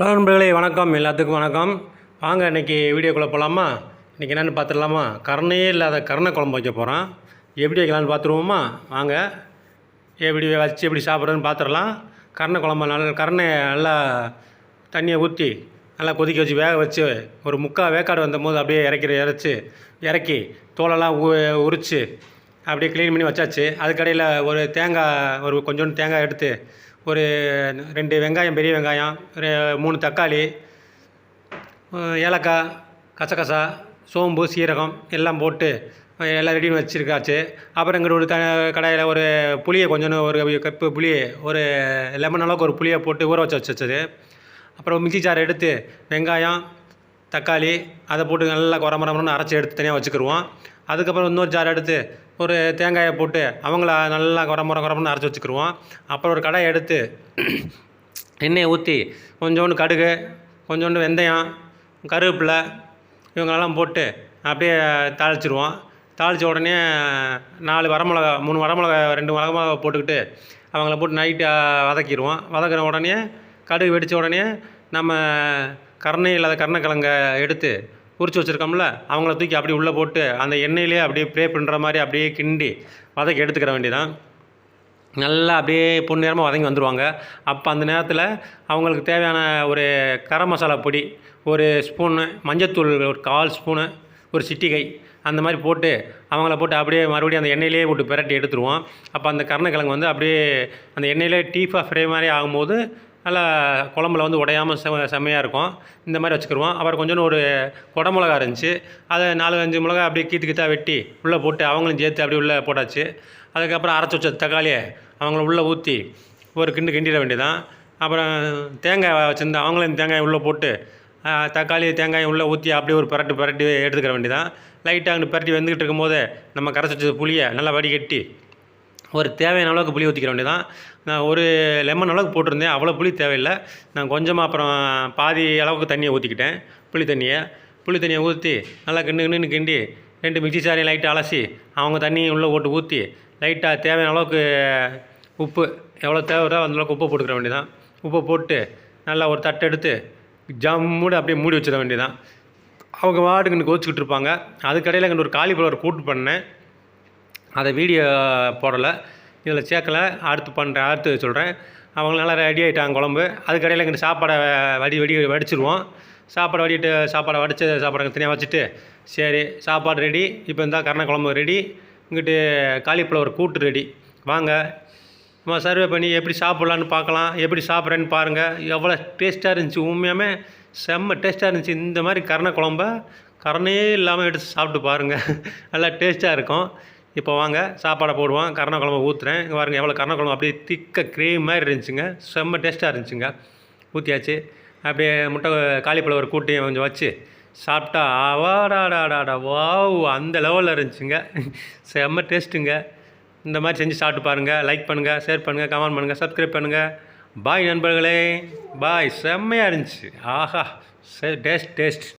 Hello நண்பர்களே வணக்கம். எல்லாத்துக்கும் வணக்கம். வாங்க இன்றைக்கி வீடியோக்குள்ளே போகலாமா இன்றைக்கி என்னென்னு பார்த்துடலாமா கருணையே இல்லாத கருணை குழம்பு வைக்க போகிறோம் எப்படி வைக்கலான்னு பார்த்துருவோமா வாங்க. எப்படி வச்சு எப்படி சாப்பிட்றதுன்னு பார்த்துடலாம் கருணை குழம்பு நல்லா கருணை நல்லா தண்ணியை ஊற்றி நல்லா கொதிக்க வச்சு வேக வச்சு ஒரு முக்கால் வேக்காடு வந்தபோது அப்படியே இறக்கிற இறச்சி இறக்கி தோலெல்லாம் உ உரித்து அப்படியே க்ளீன் பண்ணி வச்சாச்சு. அதுக்கடையில் ஒரு தேங்காய் ஒரு கொஞ்சோண்டு தேங்காய் எடுத்து ஒரு ரெண்டு வெங்காயம் பெரிய வெங்காயம் ஒரு மூணு தக்காளி ஏலக்காய் கசகசா சோம்பு சீரகம் எல்லாம் போட்டு எல்லாம் ரெடி வச்சுருக்காச்சு. அப்புறம் இங்கிட்ட ஒரு த கடையில் ஒரு புளியை கொஞ்சோண்டு ஒரு கப்பு புளி ஒரு லெமன் அளவுக்கு ஒரு புளியை போட்டு ஊற வச்சு வச்சு வச்சது. அப்புறம் மிக்சி ஜார் எடுத்து வெங்காயம் தக்காளி அதை போட்டு நல்லா குறமரமரம்னு அரைச்சி எடுத்து தனியாக வச்சுக்கிடுவோம் அதுக்கப்புறம் இன்னொரு ஜார் எடுத்து ஒரு தேங்காயை போட்டு அவங்கள நல்லா குறமுற குறமுன்னு அரைச்சி வச்சுக்கிடுவோம் அப்புறம் ஒரு கடாயை எடுத்து எண்ணெயை ஊற்றி கொஞ்சோண்டு கடுகு கொஞ்சோண்டு வெந்தயம் கருவேப்பிலை இவங்களெல்லாம் போட்டு அப்படியே தாளிச்சிடுவோம் தாளித்த உடனே நாலு வரமிளகா மூணு வரமிளகா ரெண்டு வரமிளகா போட்டுக்கிட்டு அவங்கள போட்டு நைட்டு வதக்கிடுவோம் வதக்கிற உடனே கடுகு வெடித்த உடனே நம்ம கருணை இல்லாத கருணக்கிழங்க எடுத்து உரிச்சு வச்சுருக்கோம்ல அவங்கள தூக்கி அப்படியே உள்ளே போட்டு அந்த எண்ணெயிலே அப்படியே ப்ரே பண்ணுற மாதிரி அப்படியே கிண்டி வதக்கி எடுத்துக்கிற வேண்டியதான் நல்லா அப்படியே பொன்னிறமாக வதங்கி வந்துடுவாங்க அப்போ அந்த நேரத்தில் அவங்களுக்கு தேவையான ஒரு கரம் மசாலா பொடி ஒரு ஸ்பூனு மஞ்சத்தூள் ஒரு கால் ஸ்பூனு ஒரு சிட்டிகை அந்த மாதிரி போட்டு அவங்கள போட்டு அப்படியே மறுபடியும் அந்த எண்ணெயிலே போட்டு பிரட்டி எடுத்துருவோம். அப்போ அந்த கருணக்கிழங்கு வந்து அப்படியே அந்த எண்ணெயிலே டீஃபாக ஃப்ரை மாதிரி ஆகும்போது நல்லா குழம்புல வந்து உடையாமல் செம செம்மையாக இருக்கும். இந்த மாதிரி வச்சுக்கிருவோம். அப்புறம் கொஞ்சோண்டு ஒரு குடமிளகா இருந்துச்சு. அதை நாலு அஞ்சு மிளகா அப்படியே கீத்து கீத்தா வெட்டி உள்ளே போட்டு அவங்களும் சேர்த்து அப்படியே உள்ளே போட்டாச்சு. அதுக்கப்புறம் அரைச்சி வச்ச தக்காளியை அவங்கள உள்ளே ஊற்றி ஒரு கிண்டு கிண்டிட வேண்டியதான் அப்புறம் தேங்காய் வச்சுருந்தா அவங்களும் தேங்காயை உள்ளே போட்டு தக்காளி தேங்காயை உள்ளே ஊற்றி அப்படியே ஒரு பரட்டு பரட்டி எடுத்துக்கிற வேண்டியதான் லைட்டாக அங்கே பரட்டி வெந்துக்கிட்டு இருக்கும்போது நம்ம கரைச்சி வச்ச புளியை நல்லா வடிகட்டி ஒரு தேவையான அளவுக்கு புளி ஊற்றிக்கிற வேண்டியதான் நான் ஒரு லெமன் அளவுக்கு போட்டிருந்தேன். அவ்வளோ புளி தேவையில்லை. நான் கொஞ்சமாக அப்புறம் பாதி அளவுக்கு தண்ணியை ஊற்றிக்கிட்டேன் புளி தண்ணியை. புளி தண்ணியை ஊற்றி நல்லா கிண்டு கிண்டுன்னு கிண்டி ரெண்டு மிக்சி சாரையும் லைட்டாக அலசி அவங்க தண்ணியை உள்ளே போட்டு ஊற்றி லைட்டாக தேவையான அளவுக்கு உப்பு எவ்வளோ தேவையோ அந்த அளவுக்கு உப்பு போட்டுக்கிற வேண்டியதான் உப்பை போட்டு நல்லா ஒரு தட்டை எடுத்து ஜம்முடு அப்படியே மூடி வச்சிட வேண்டியதான் அவங்க வாட்டுக்குன்னு கோச்சிக்கிட்டு இருப்பாங்க. அதுக்கடையில் எங்கிட்ட ஒரு காலிஃப்ளவர் கூட்டு பண்ணேன். அதை வீடியோ போடலை இதில் சேர்க்கலை அடுத்து பண்ணுறேன் அடுத்து சொல்கிறேன். அவங்க நல்லா ரெடி ஆகிட்டாங்க குழம்பு. அதுக்கடையில் எங்கிட்ட சாப்பாடை வடி வடி வடிச்சிருவோம். சாப்பாடை வடிட்டு சாப்பாடை வடித்த சாப்பாடு தனியாக வச்சுட்டு சரி சாப்பாடு ரெடி இப்போ இருந்தால் கருணை குழம்பு ரெடி இங்கிட்டு காலிஃப்ளவர் கூட்டு ரெடி வாங்க. நம்ம சர்வே பண்ணி எப்படி சாப்பிட்லான்னு பார்க்கலாம். எப்படி சாப்பிட்றேன்னு பாருங்கள் எவ்வளோ டேஸ்ட்டாக இருந்துச்சு. உண்மையாமே செம்ம டேஸ்ட்டாக இருந்துச்சு. இந்த மாதிரி கருணை குழம்ப கரணையே இல்லாமல் எடுத்து சாப்பிட்டு பாருங்கள் நல்லா டேஸ்ட்டாக இருக்கும். இப்போ வாங்க சாப்பாடை போடுவோம் கருணை குழம்பு ஊற்றுறேன் இங்கே பாருங்க எவ்வளோ கருணை அப்படியே திக்க க்ரீம் மாதிரி இருந்துச்சுங்க. செம்ம டேஸ்ட்டாக இருந்துச்சுங்க. ஊற்றியாச்சு அப்படியே முட்டை காலிஃப்ளவர் கூட்டியும் கொஞ்சம் வச்சு சாப்பிட்டா அவாடாடாடாடா வாவ் அந்த லெவலில் இருந்துச்சுங்க. செம்ம டேஸ்ட்டுங்க இந்த மாதிரி செஞ்சு சாப்பிட்டு பாருங்கள் லைக் பண்ணுங்கள் ஷேர் பண்ணுங்கள் கமெண்ட் பண்ணுங்கள் சப்ஸ்கிரைப் பண்ணுங்கள் பாய் நண்பர்களே. பாய் செம்மையாக இருந்துச்சு. ஆஹா. Taste taste